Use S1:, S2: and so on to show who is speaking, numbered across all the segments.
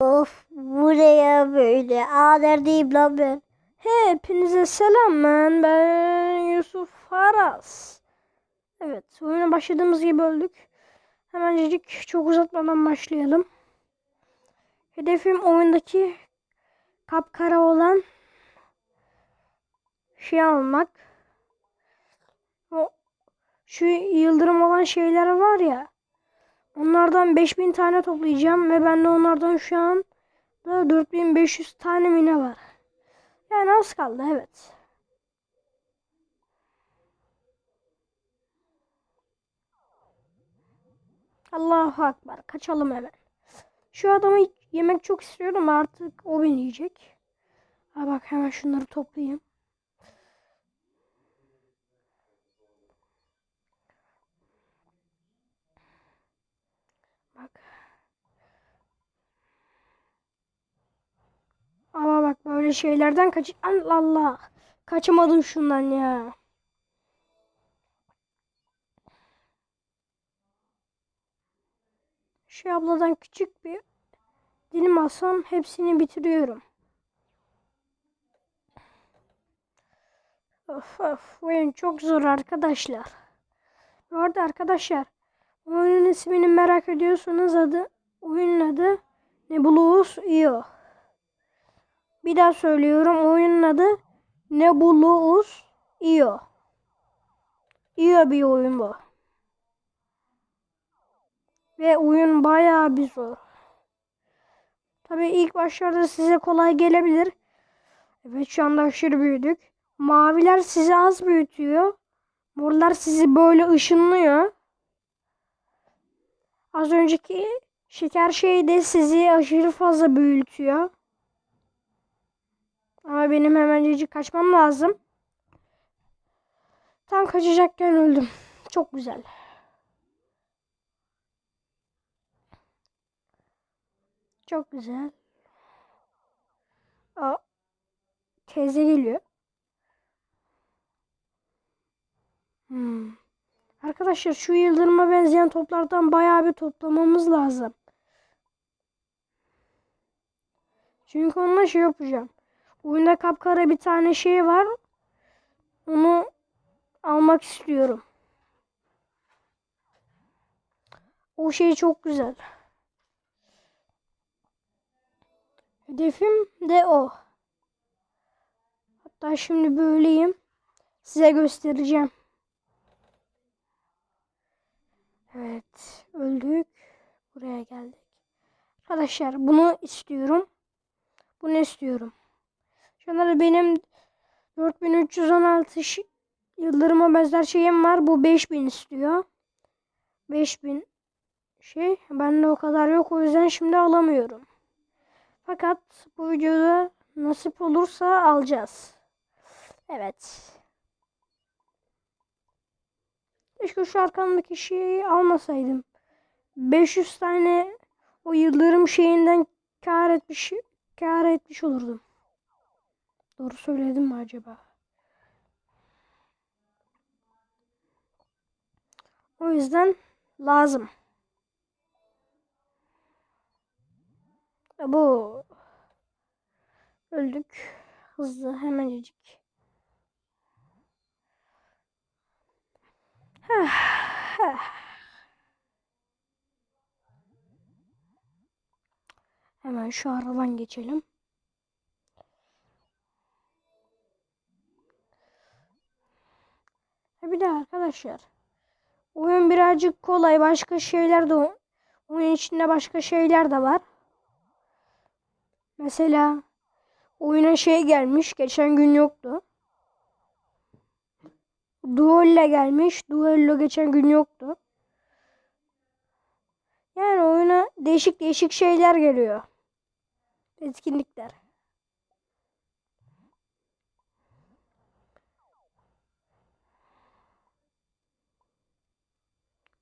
S1: Of bu ne ya böyle? Aa neredeyim lan ben?
S2: Hepinize selam ben. Ben Yusuf Faras. Evet oyuna başladığımız gibi öldük. Hemencik çok uzatmadan başlayalım. Hedefim oyundaki kapkara olan şey almak. O şu yıldırım olan şeyler var ya. Onlardan 5000 tane toplayacağım ve bende onlardan şu an da 4500 tane mine var. Yani az kaldı evet. Allahu Akbar. Kaçalım hemen. Şu adamı yemek çok istiyorum artık o beni yiyecek. Ha bak hemen şunları toplayayım. Ama bak böyle şeylerden kaç... Allah Allah. Kaçamadım şundan ya. Şu abladan küçük bir dilim alsam hepsini bitiriyorum. Of of oyun çok zor arkadaşlar. Bu arada arkadaşlar oyunun ismini merak ediyorsanız adı oyunun adı Nebulous IO. Bir daha söylüyorum oyunun adı Nebulous IO. IO bir oyun bu. Ve oyun bayağı bir zor. Tabii ilk başlarda size kolay gelebilir. Evet şu anda aşırı büyüdük. Maviler sizi az büyütüyor. Morlar sizi böyle ışınlıyor. Az önceki şeker şeyi de sizi aşırı fazla büyütüyor. Ama benim hemencecik kaçmam lazım. Tam kaçacakken öldüm. Çok güzel. Çok güzel. Aa, teyze geliyor. Hmm. Arkadaşlar şu yıldırıma benzeyen toplardan bayağı bir toplamamız lazım. Çünkü onunla şey yapacağım. Oyunda kapkara bir tane şey var. Onu almak istiyorum. O şey çok güzel. Hedefim de o. Hatta şimdi böyleyim. Size göstereceğim. Evet. Öldük. Buraya geldik. Arkadaşlar bunu istiyorum. Bunu istiyorum. Şu anda da benim 4316 şi- yıldırıma benzer şeyim var. Bu 5000 istiyor. 5000 şey. Bende o kadar yok. O yüzden şimdi alamıyorum. Fakat bu videoda nasip olursa alacağız. Evet. Keşke şu arkamdaki şeyi almasaydım. 500 tane o yıldırım şeyinden kar etmiş kar etmiş olurdum. Doğru söyledim mi acaba? O yüzden lazım. Bu öldük. Hızlı hemencecik. Hemen şu aradan geçelim. Bir de arkadaşlar. Oyun birazcık kolay. Başka şeyler de oyun içinde başka şeyler de var. Mesela oyuna şey gelmiş. Geçen gün yoktu. Duello gelmiş. Duello geçen gün yoktu. Yani oyuna değişik değişik şeyler geliyor. Etkinlikler.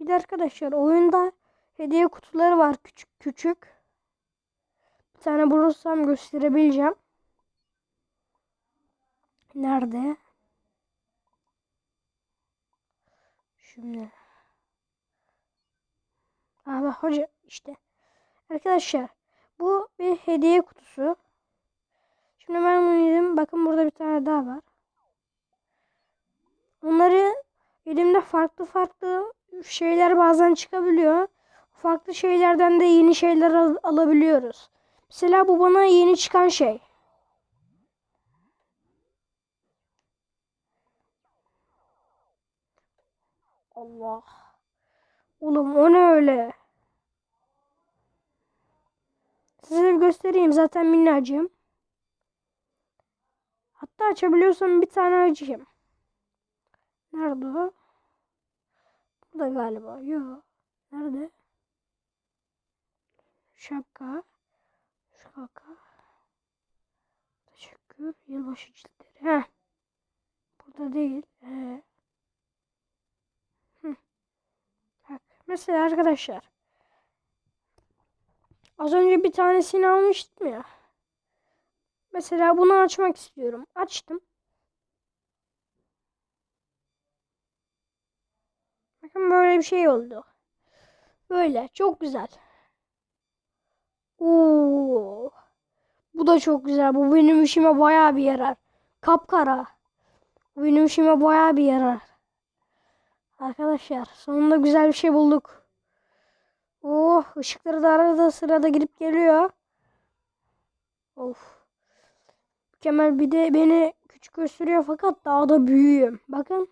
S2: Bir de arkadaşlar oyunda hediye kutuları var küçük küçük. Bir tane bulursam gösterebileceğim. Nerede? Şimdi. Abi hoca işte. Arkadaşlar bu bir hediye kutusu. Şimdi ben bunu yedim. Bakın burada bir tane daha var. Onları elimde farklı farklı şeyler bazen çıkabiliyor. Farklı şeylerden de yeni şeyler al- alabiliyoruz. Mesela bu bana yeni çıkan şey. Allah. Oğlum o ne öyle? Size göstereyim. Zaten minnacığım. Hatta açabiliyorsam bir tane açayım. Nerede o? Burada galiba. Yok. Nerede? Şapka. Şapka. Teşekkür. Yılbaşı ciltleri. Heh. Burada değil. Ee. Bak. Mesela arkadaşlar. Az önce bir tanesini almıştım ya. Mesela bunu açmak istiyorum. Açtım. Bakın böyle bir şey oldu. Böyle. Çok güzel. Oo. Bu da çok güzel. Bu benim işime bayağı bir yarar. Kapkara. Bu benim işime bayağı bir yarar. Arkadaşlar sonunda güzel bir şey bulduk. Oh ışıkları da arada sırada girip geliyor. Of. Mükemmel bir de beni küçük gösteriyor fakat daha da büyüğüm. Bakın.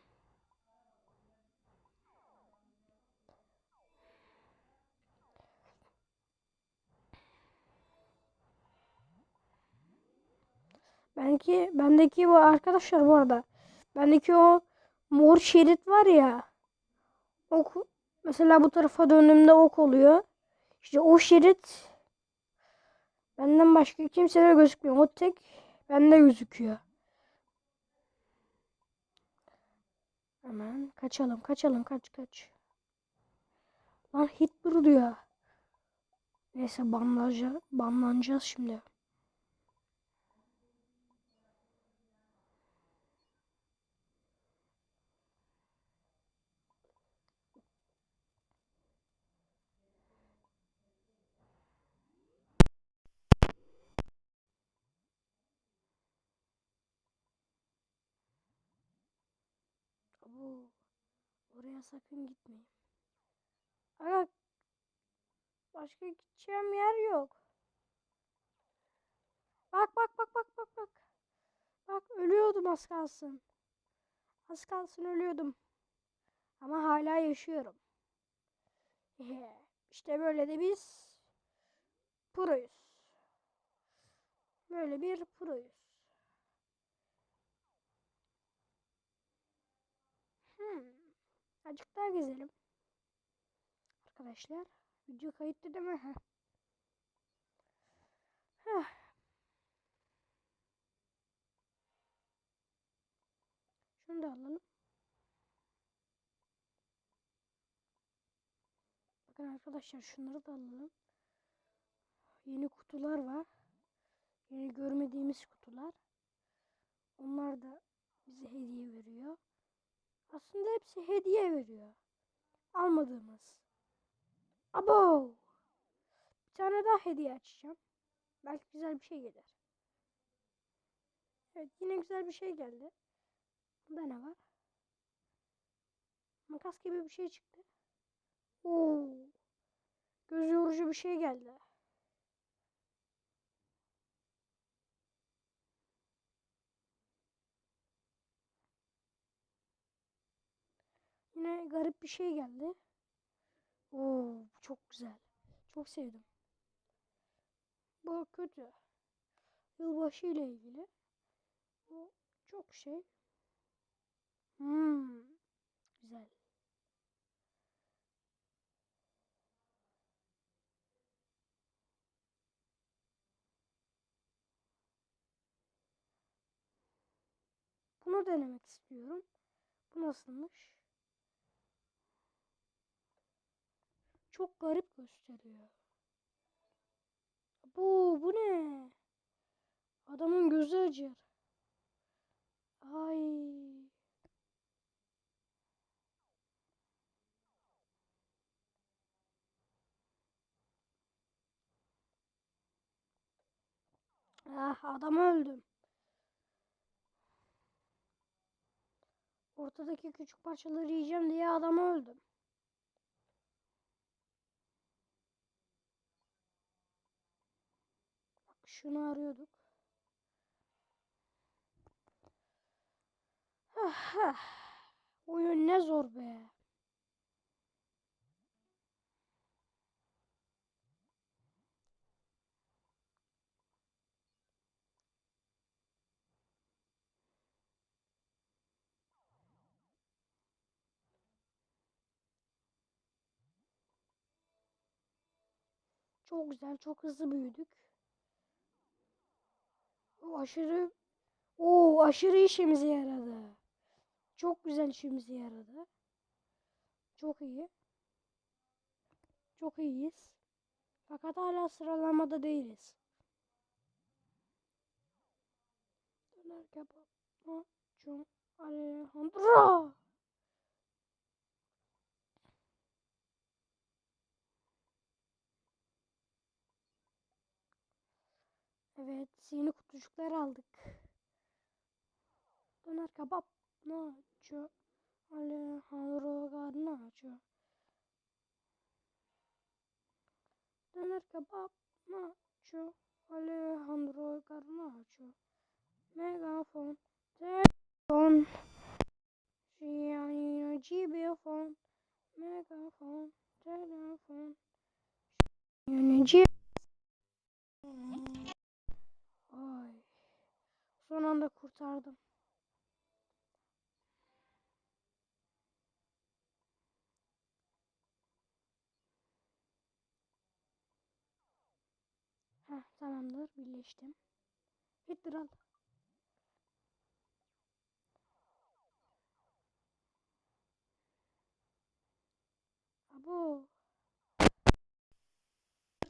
S2: Belki bendeki bu arkadaşlar bu arada. Bendeki o mor şerit var ya. Ok mesela bu tarafa döndüğümde ok oluyor. İşte o şerit benden başka kimsede gözükmüyor. O tek bende gözüküyor. Hemen kaçalım, kaçalım, kaç kaç. Lan hit diyor. Neyse banlanacağız, banlanacağız şimdi. Oraya sakın gitmeyin. Aga, başka gideceğim yer yok. Bak bak bak bak bak bak. Bak ölüyordum az kalsın. Az kalsın ölüyordum. Ama hala yaşıyorum. İşte böyle de biz proyuz. Böyle bir proyuz. Hmm. Azıcık daha gezelim. Arkadaşlar video kayıtlı değil mi? Heh. Şunu da alalım. Bakın arkadaşlar şunları da alalım. Yeni kutular var. Yeni görmediğimiz kutular. Onlar da bize hediye veriyor. Aslında hepsi hediye veriyor. Almadığımız. Abo! Bir tane daha hediye açacağım. Belki güzel bir şey gelir. Evet yine güzel bir şey geldi. Bunda ne var? Makas gibi bir şey çıktı. Oo. Göz yorucu bir şey geldi. Yine garip bir şey geldi. Oo, bu çok güzel. Çok sevdim. Bu kötü. Yılbaşı ile ilgili. Bu çok şey. Hmm, güzel. Bunu denemek istiyorum. Bu nasılmış? Çok garip gösteriyor. Bu bu ne? Adamın gözü acır. Ay. Ah adam öldüm. Ortadaki küçük parçaları yiyeceğim diye adam öldüm. Şunu arıyorduk. Ah, ah. Oyun ne zor be. Çok güzel, çok hızlı büyüdük. O aşırı o aşırı işimize yaradı. Çok güzel işimize yaradı. Çok iyi. Çok iyiyiz. Fakat hala sıralamada değiliz. Döner kebap. Macun Alejandro. Evet, yeni kutucuklar aldık. Döner kebap. Nacho. Alejandro Garnacho. Döner kebap. Nacho. Alejandro Garnacho. Megafon. Telefon. Yani cibiyofon. Megafon. Telefon. Yani Ay. Son anda kurtardım. Heh, tamamdır. Birleştim. Hitler al. Abo.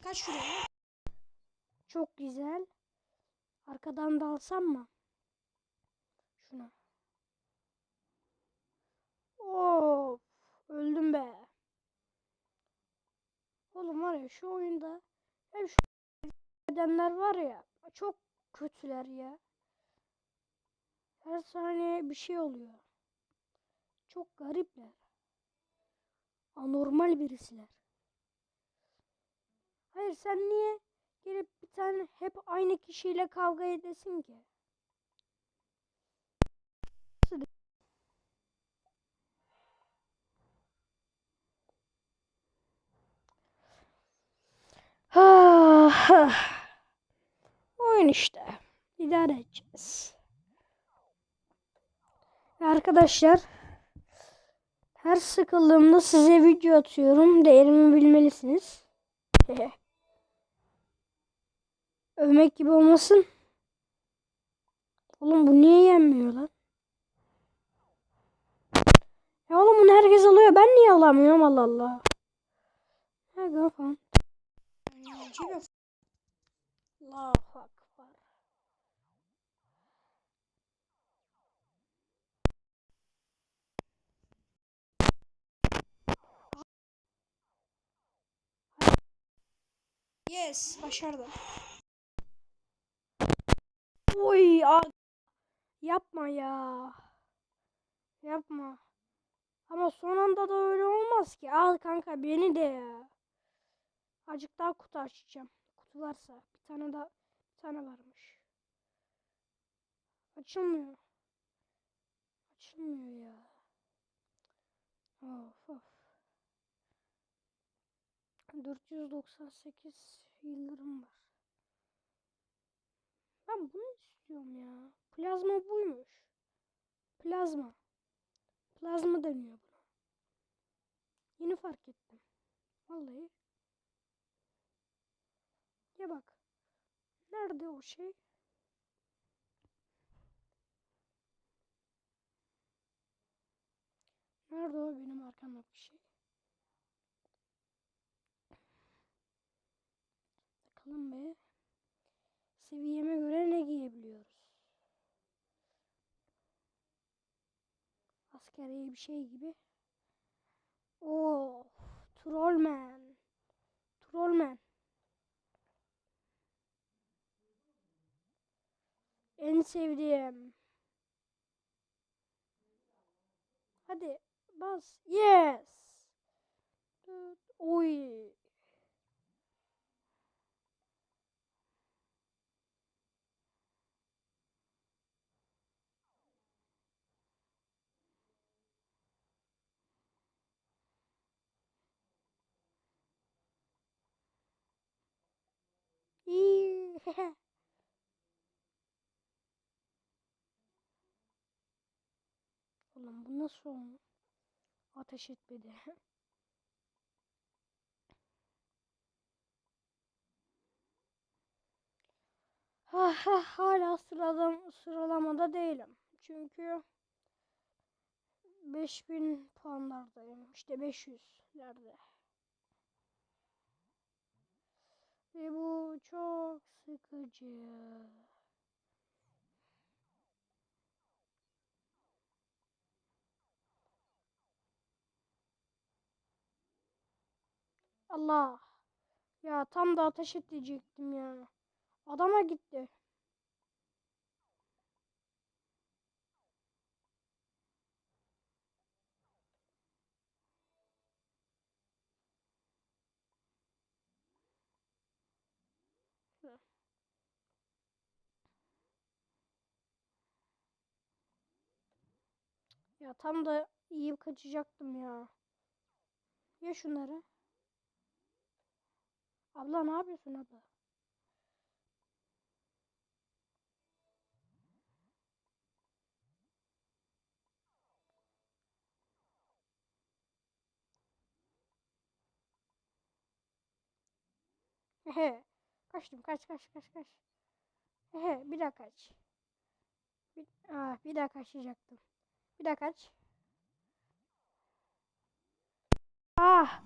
S2: Kaç şuraya. Çok güzel. Arkadan da alsam mı? Şuna. Of. Öldüm be. Oğlum var ya şu oyunda hep şu edenler var ya çok kötüler ya. Her saniye bir şey oluyor. Çok garipler. Anormal birisiler. Hayır sen niye gelip bir tane hep aynı kişiyle kavga edesin ki? Nasıl de- Ha, ha. Oyun işte. İdare edeceğiz. Arkadaşlar her sıkıldığımda size video atıyorum. Değerimi bilmelisiniz. Övmek gibi olmasın. Oğlum bu niye yenmiyor lan? Ya oğlum bunu herkes alıyor. Ben niye alamıyorum Allah Allah. Ha go falan. Allahu Akbar. Yes, başardım. Oy, yapma ya. Yapma. Ama son anda da öyle olmaz ki. Al kanka beni de ya. Azıcık daha kutu açacağım. Kutu varsa. Bir tane daha. Bir tane varmış. Açılmıyor. Açılmıyor ya. Of of. 498 yıldırım var. Ben bunu istiyorum ya. Plazma buymuş. Plazma. Plazma deniyor buna. Yeni fark ettim. Vallahi. Ya bak. Nerede o şey? Nerede o benim arkamdaki şey? Bakalım be. Seviyeme göre ne giyebiliyoruz? Askeri bir şey gibi. Oo, Trollman. Trollman. En sevdiğim. Hadi bas. Yes. Oy. İyi. nasıl? Ateş etmedi. Ah, ah, Hala sıralam sıralamada değilim. Çünkü 5000 puanlardayım. İşte 500'lerde. Ve bu çok sıkıcı. Allah. Ya tam da ateş edecektim ya. Adama gitti. Ya tam da yiyip kaçacaktım ya. Ya şunları. Abla ne yapıyorsun abla? Hehe. Kaçtım kaç kaç kaç kaç. Hehe bir daha kaç. Bir, ah, bir daha kaçacaktım. Bir daha kaç. Ah.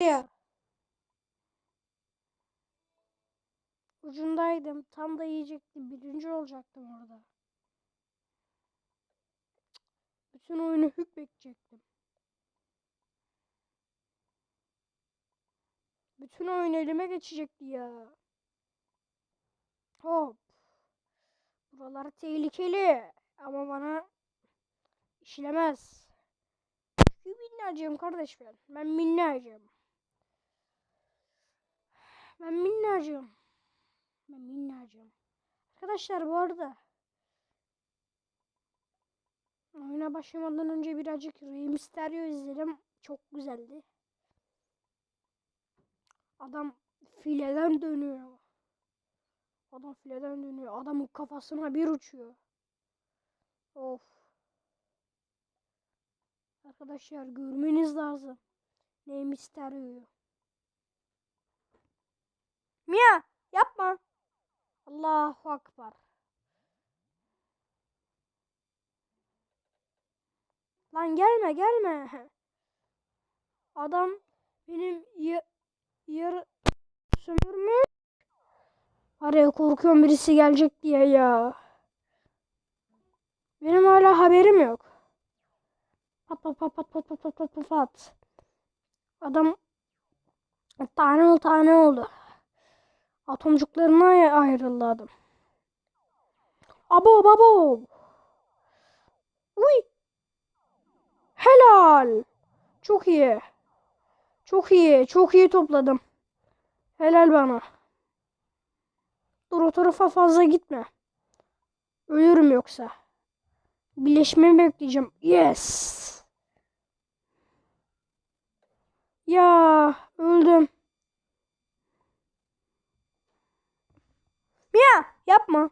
S2: Ya. Ucundaydım. Tam da yiyecektim. Birinci olacaktım orada. Bütün oyunu hükmedecektim. Bütün oyun elime geçecekti ya. Hop. Buralar tehlikeli. Ama bana işlemez. Çünkü minnacığım kardeş ben. Ben minnacığım. Ben minnacığım. Ben minnacığım. Arkadaşlar bu arada oyuna başlamadan önce birazcık Rey Mysterio izledim. Çok güzeldi. Adam fileden dönüyor. Adam fileden dönüyor. Adamın kafasına bir uçuyor. Of. Arkadaşlar görmeniz lazım. Rey Mysterio'yu. Mia yapma. Allahu Akbar. Lan gelme gelme. Adam benim ya yarı sömürmüş. Araya korkuyorum birisi gelecek diye ya. Benim hala haberim yok. Pat pat pat pat pat pat pat pat pat. Adam tane ol tane oldu. Atomcuklarına ay- ayrıldı adam. Abo babo. Uy. Helal. Çok iyi. Çok iyi. Çok iyi topladım. Helal bana. Dur o tarafa fazla gitme. Ölürüm yoksa. Birleşmemi bekleyeceğim. Yes. Ya öldüm. Mia yapma.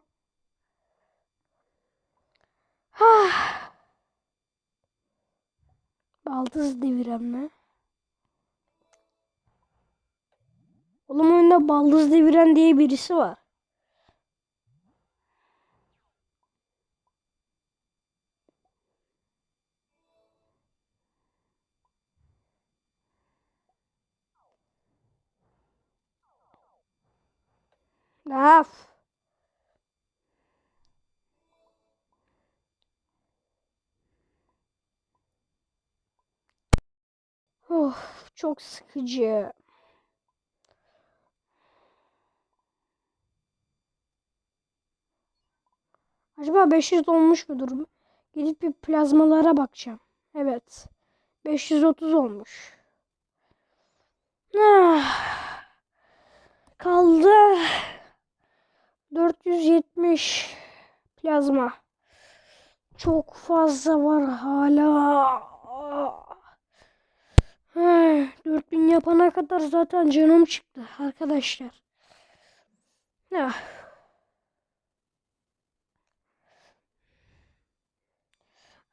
S2: Ah. Baldız deviren mi? Oğlum oyunda baldız deviren diye birisi var. Af. Of çok sıkıcı. Acaba 500 olmuş mudur? Gidip bir plazmalara bakacağım. Evet. 530 olmuş. Ah. Kaldı 470 plazma. Çok fazla var hala. Heh, 4000 yapana kadar zaten canım çıktı arkadaşlar. Ah.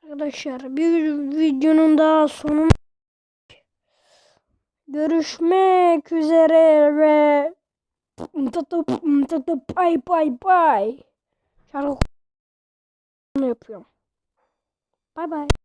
S2: Arkadaşlar bir videonun daha sonuna görüşmek üzere ve bye bye bye. Şarkı yapıyorum. Bye bye.